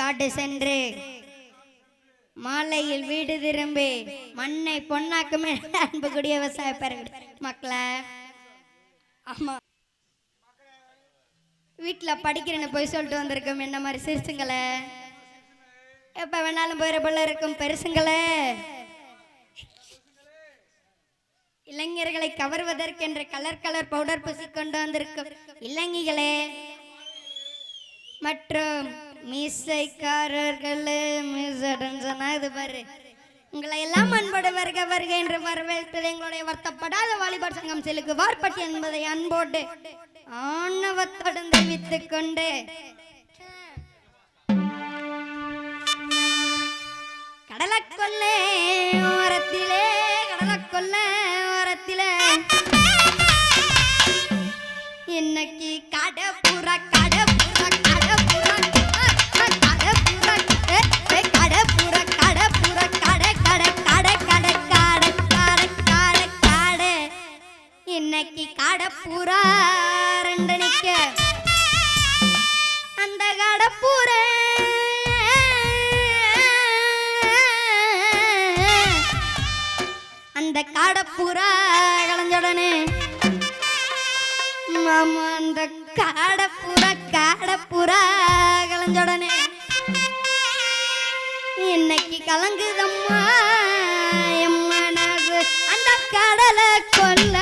காட்டு சென்று. மாலையில் வீடு திரும்பி மண்ணை பொன்னாக்குமே அன்புக்குரிய விவசாய பெருகிடு மக்களை. ஆமாம் வீட்டில் படிக்கிறேன்னு போய் சொல்லிட்டு வந்திருக்கோம். என்ன மாதிரி சிரிச்சுங்களே எப்போ வேணாலும் போயிட போல இருக்கும் பெருசுங்களே. இளைஞர்களை கவர்வதற்கென்று கலர் கலர் பவுடர் பூசி கொண்டு வந்திருக்கும் இளைஞர்களே மற்றும் மீசைக்காரர்களே மீசடன் சொன்னா இது பாரு. உங்களை எல்லாம் அன்போடு வருக வருக என்று வரவேற்பது எங்களுடைய வருத்தப்படாத வாலிபர் சங்கம் செலுக்கு வார்பட்டி என்பதை அன்போடு ஆணவத்துடன் தெரிவித்துக் கொண்டு. கடலக்கொல்லே ஓரத்திலே கடலக்கொல்லே ஓரத்திலே. இன்னைக்கு கடப்புற அந்த காடப்புறா களைஞ்சோடனே மாமா அந்த காடப்புறா காடப்புறா கலைஞ்சடனே இன்னைக்கு கலங்குதம்மா என் மனசு அந்த கடலை கொல்ல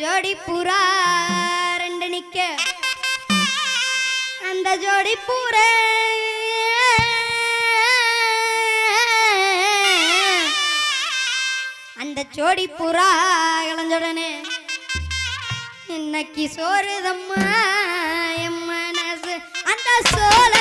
சொடி புறா ரெண்டு நிக்க. அந்த ஜோடி பூரே. அந்த ஜோடி புறா இளைஞடனே இன்னைக்கு சோறுதம்மா என் மனசு அந்த சோல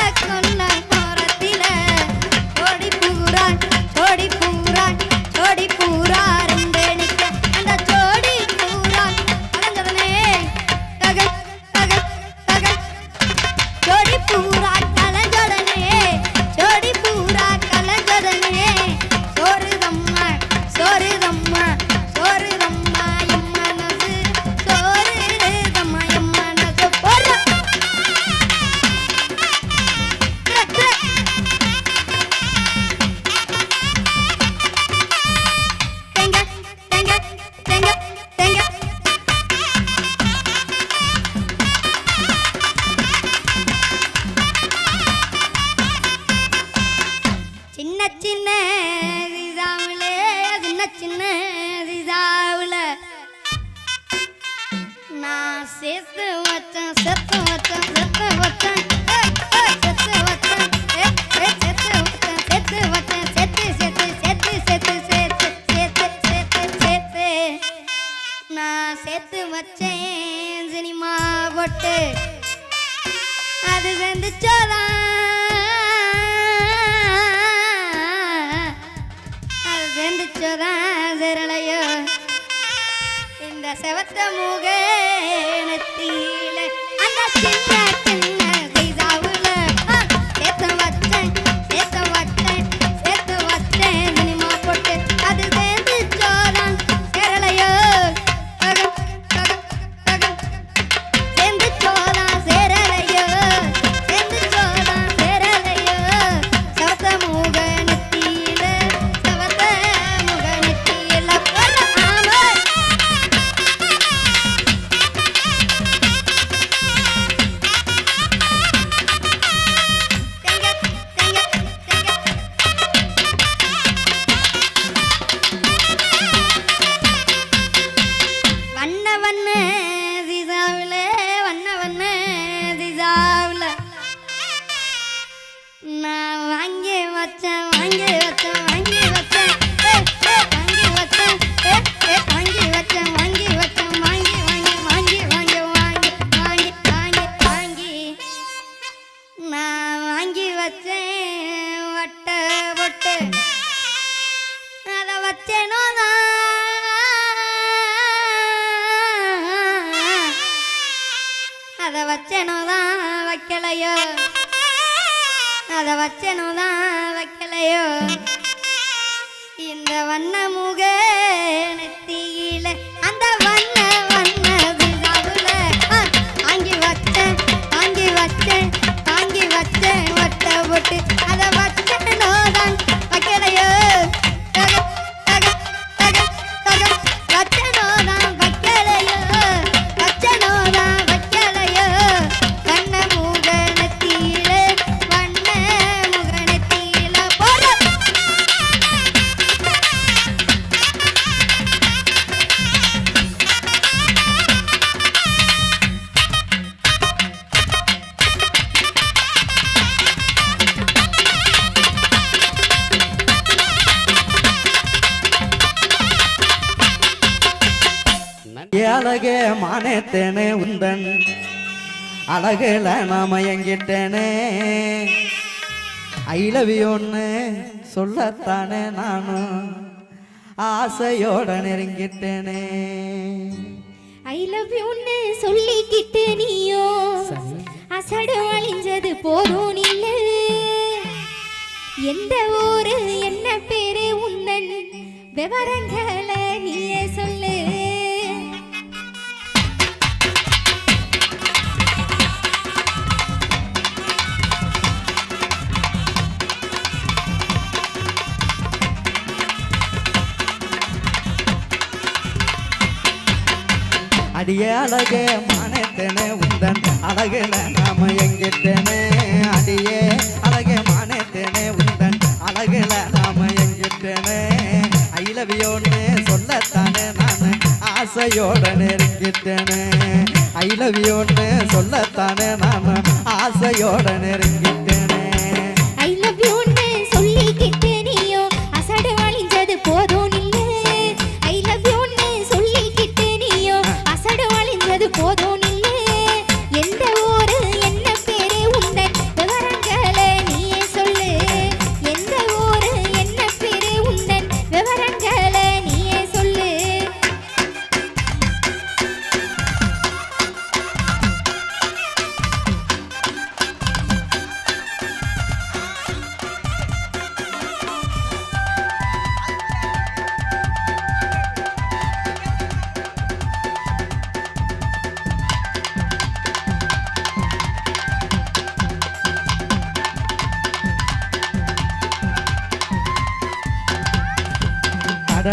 செவத்த முகத்தில அந்த சின்ன சின்ன வச்சனும் வைக்கலையோ? அதை வச்சனும் வைக்கலையோ? இந்த வண்ண வண்ணமுக மயங்கிட்டேனே உந்தன். அழகுல நான் மயங்கிட்டேனே ஐ லவ் யூன்னு சொல்லத்தானே நானும். ஆசையோட நெருங்கிட்டேனே. ஐ லவ் யூன்னு சொல்லிக்கிட்டு நீயோ. அசடம் அழிஞ்சது போதும் நீல எந்த ஊரு என்ன பேரு உந்தன்? விவரங்களை நீயே சொல்லு. அடியழகே மானத்தனே உந்தன் அழகில நாம எங்கிட்டனே. அடியே அழகே மானத்தனே உந்தன் அழகில நாம எங்கிட்டனே. ஐலவியோன்னு சொல்லத்தானே நான் ஆசையோட நெருங்கிட்டனே. ஐலவியோன்னு சொல்லத்தானே நான் ஆசையோட நெருங்கிட்டேன். 年代。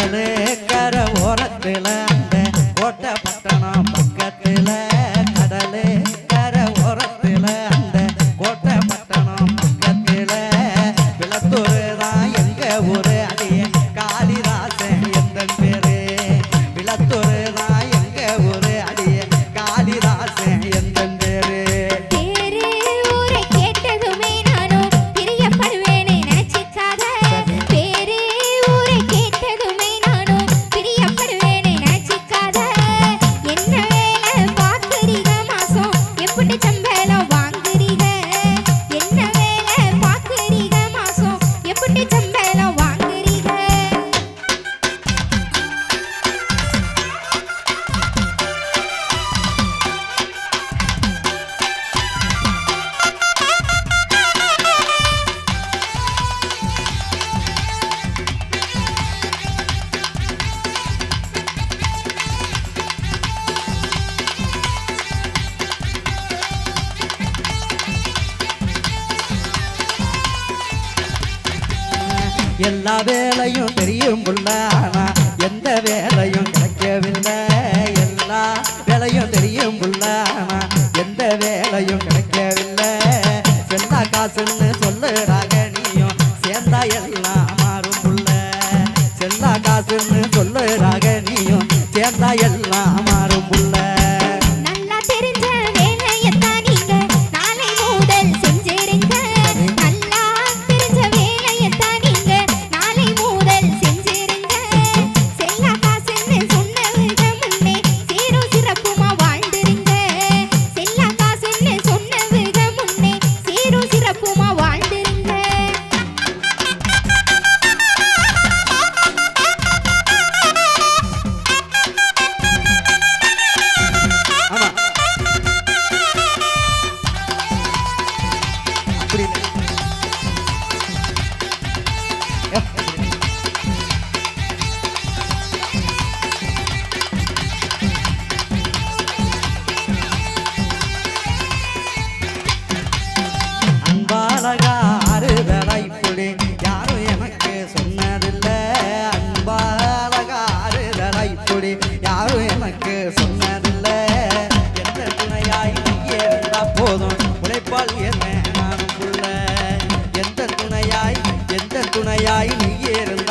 கரை ஓரத்தில் அந்த ஓட்ட எல்லா வேலையும் தெரியும் புள்ள ஆனா எந்த வேலை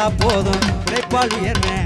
போதும். உழைப்பால் உயர்வேன்